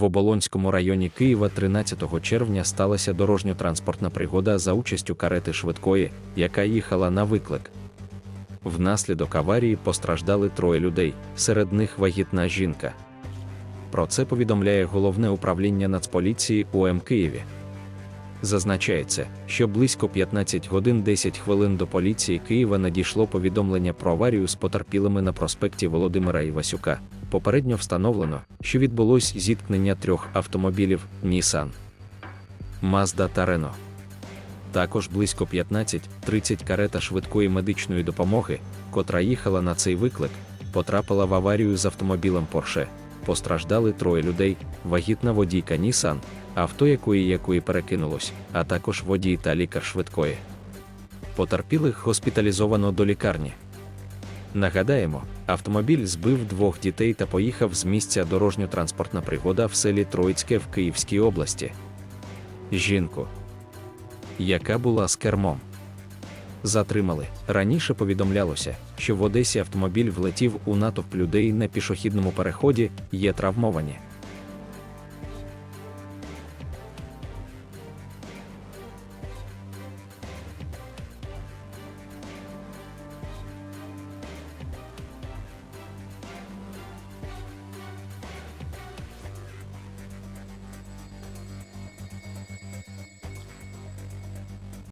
В Оболонському районі Києва 13 червня сталася дорожньо-транспортна пригода за участю карети швидкої, яка їхала на виклик. Внаслідок аварії постраждали троє людей, серед них вагітна жінка. Про це повідомляє головне управління Нацполіції УМ Києві. Зазначається, що близько 15 годин 10 хвилин до поліції Києва надійшло повідомлення про аварію з потерпілими на проспекті Володимира Івасюка. Попередньо встановлено, що відбулось зіткнення трьох автомобілів Nissan, Mazda та Renault. Також близько 15-30 карета швидкої медичної допомоги, котра їхала на цей виклик, потрапила в аварію з автомобілем Porsche. Постраждали троє людей, вагітна водійка Nissan, авто якої якої перекинулось, а також водій та лікар швидкої. Потерпілих госпіталізовано до лікарні. Нагадаємо, автомобіль збив двох дітей та поїхав з місця дорожньо-транспортна пригода в селі Троїцьке в Київській області. Жінку, яка була з кермом. Затримали. Раніше повідомлялося, що в Одесі автомобіль влетів у натовп людей на пішохідному переході, є травмовані.